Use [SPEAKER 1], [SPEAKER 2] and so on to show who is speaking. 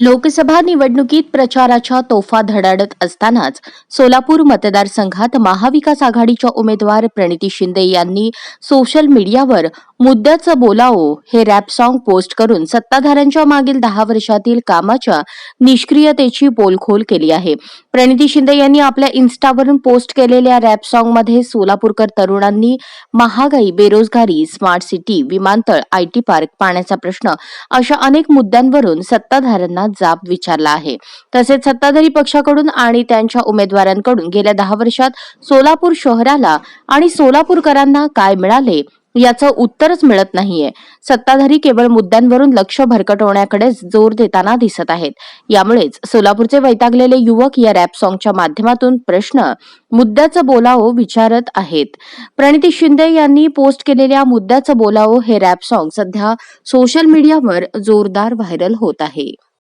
[SPEAKER 1] लोकसभा निवडणुकीत प्रचाराच्या तोफा धडाडत असतानाच सोलापूर मतदारसंघात महाविकास आघाडीच्या उमेदवार प्रणिती शिंदे यांनी सोशल मीडियावर मुद्द्याचं बोलाओ हे रॅप सॉन्ग पोस्ट करून सत्ताधाऱ्यांच्या मागील दहा वर्षातील कामाच्या निष्क्रियतेची पोलखोल केली आहे. प्रणिती शिंदे यांनी आपल्या इन्स्टावरून पोस्ट केलेल्या रॅप सॉन्गमध्ये सोलापूरकर तरुणांनी महागाई बेरोजगारी स्मार्ट सिटी विमानतळ आयटी पार्क पाण्याचा प्रश्न अशा अनेक मुद्द्यांवरून सत्ताधाऱ्यांना जाब विचारला आहे. तसेच सत्ताधारी पक्षाकडून आणि त्यांच्या उमेदवारांकडून गेल्या दहा वर्षात सोलापूर शहराला आणि सोलापूरकरांना काय मिळाले याचं उत्तरच मिळत नाहीये. सत्ताधारी केवळ मुद्द्यांवरून लक्ष भरकटवण्याकडे जोर देताना दिसत आहेत. यामुळेच सोलापूरचे वैतागलेले युवक या रॅप सॉन्गच्या माध्यमातून प्रश्न मुद्द्याचं बोलावो विचारत आहेत. प्रणिती शिंदे यांनी पोस्ट केलेल्या मुद्द्याचं बोलावो हे रॅप सॉन्ग सध्या सोशल मीडियावर जोरदार व्हायरल होत आहे.